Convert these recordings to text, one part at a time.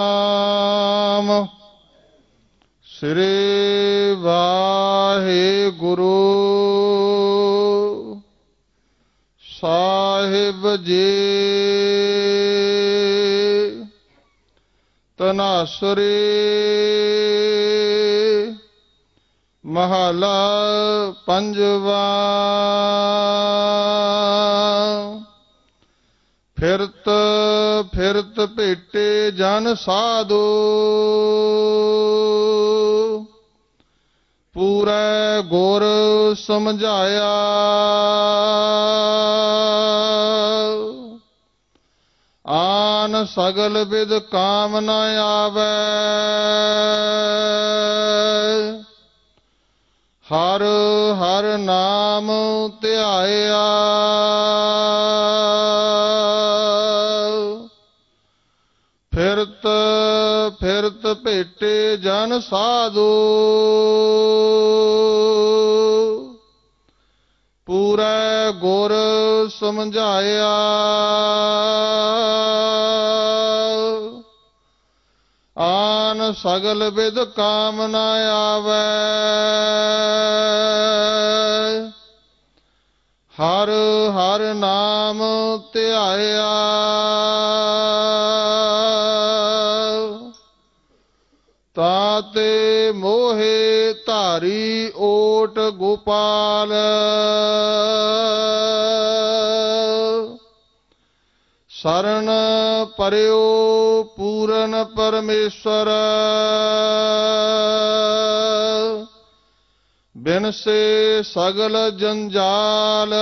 ਨਾਮ। ਸ੍ਰੀ ਵਾਹਿਗੁਰੂ। ਸਾਹਿਬ ਜੀ। ਤਨਾਸਰੀ ਮਹਲਾ ਪੰਜਵਾ। ਫਿਰਤ ਫਿਰਤ ਭੇਟੇ ਜਨ ਸਾਧੂ। ਪੂਰੇ ਗੁਰ ਸਮਝਾਇਆ। ਆਨ ਸਗਲ ਵਿਦ ਕਾਮ ਨ ਆਵੇ। ਹਰ ਹਰ ਨਾਮ ਧਿਆਇਆ। ਫਿਰਤ ਫਿਰਤ ਭੇਟੇ ਜਨ ਸਾਧੂ। ਪੂਰਾ ਗੁਰ ਸਮਝਾਇਆ। ਆਨ ਸਗਲ ਵਿਦ ਕਾਮ ਨ ਆਵੇ। ਹਰ ਹਰ ਨਾਮ ਧਿਆਇਆ। ਤਾਤੇ ਮੋਹੇ ਧਾਰੀ ਓਟ ਗੋਪਾਲ। ਸਰਣ ਪਰਿਓ ਪੂਰਨ ਪਰਮੇਸ਼ਰ ਬਿਨ ਸੇ ਸਗਲ ਜੰਜਾਲ।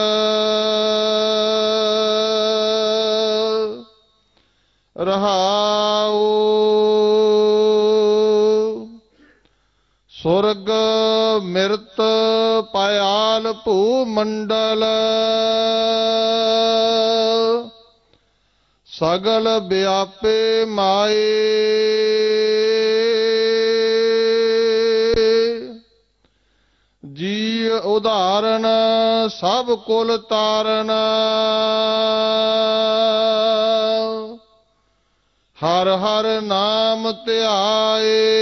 ਰਹਾਉ ਸੁਰਗ ਮਿਰਤ ਪਾਇਆਲ ਭੂ ਮੰਡਲ ਸਗਲ ਵਿਆਪੇ ਮਾਏ। ਜੀ ਉਦਾਹਰਨ ਸਭ ਕੁਲ ਤਾਰਨ। ਹਰ ਹਰ ਨਾਮ ਧਿਆਏ।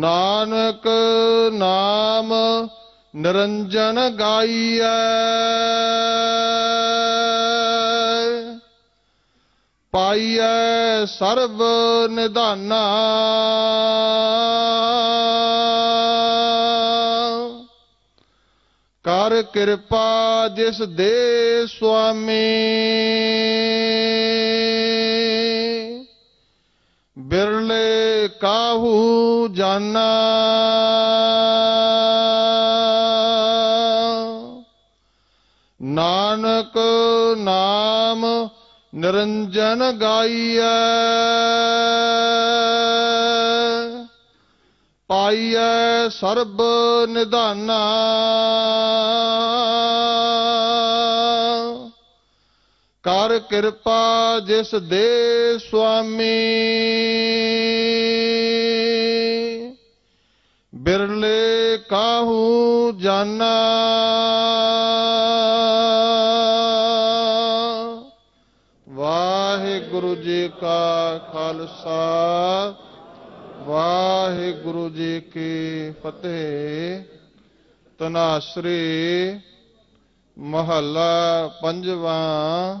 ਨਾਨਕ ਨਾਮ ਨਿਰੰਜਨ ਗਾਈਐ। ਪਾਈਐ ਸਰਬ ਨਿਧਾਨਾ। ਕਰ ਕਿਰਪਾ ਜਿਸ ਦੇ ਸੁਆਮੀ। ਕਾਹੂ ਜਾਨਾ? ਨਾਨਕ ਨਾਮ ਨਿਰੰਜਨ ਗਾਈਐ ਪਾਈਐ ਸਰਬ ਨਿਧਾਨਾ। ਕਰ ਕਿਰਪਾ ਜਿਸ ਦੇ ਸੁਆਮੀ। ਬਿਰਲੇ ਕਾਹੂ ਜਾਨਾ। ਵਾਹਿਗੁਰੂ ਜੀ ਕਾ ਖਾਲਸਾ, ਵਾਹਿਗੁਰੂ ਜੀ ਕੀ ਫਤਿਹ। ਤਨਾਸਰੀ ਮਹੱਲਾ ਪੰਜਵਾਂ